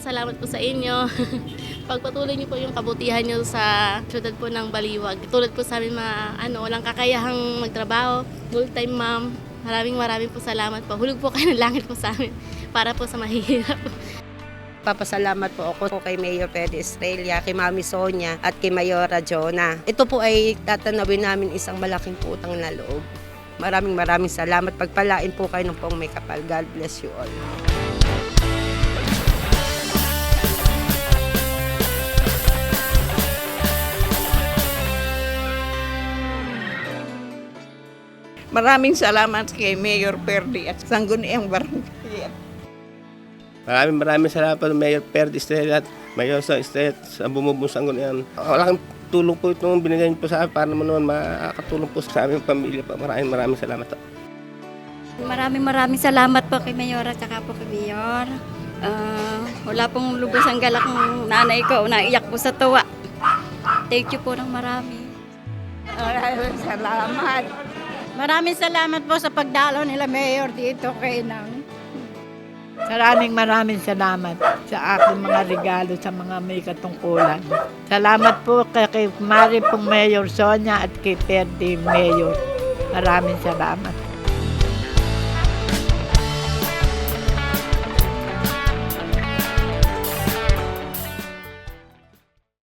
salamat po sa inyo. Pagpatuloy niyo po yung kabutihan niyo sa syudad po ng Baliwag. Tulad po sa amin mga ano, walang kakayahang magtrabaho, full-time ma'am. Maraming maraming po salamat po. Hulog po kayo ng langit po sa amin para po sa mahihirap. Papasalamat po ako kay Mayor Pede Estrella, kay Mami Sonia at kay Mayora Jonah. Ito po ay tatanawin namin isang malaking putang na loob. Maraming maraming salamat. Pagpalain po kayo ng pong may kapal. God bless you all. Maraming salamat kay Mayor Perdi at Sangguniang Barangay. Maraming maraming salamat po Mayor Perdi Estrella at Mayor sa Estrella sa bumubusang ko niyan. Walang tulong po itong binigay niyo po sa amin para naman naman makakatulong po sa aming pamilya. Maraming maraming salamat. po. Maraming maraming salamat po kay Mayor at saka po kay Mayor. Ah, wala pong lubos ang galak ng nanay ko. Naiyak po sa tuwa. Thank you po ng marami. Maraming salamat. Maraming salamat po sa pagdalo nila Mayor dito kay Nang. Maraming maraming salamat sa aking mga regalo sa mga may katungkulan. Salamat po kay, kay Mari pong Mayor Sonia at kay Perdi Mayor. Maraming salamat.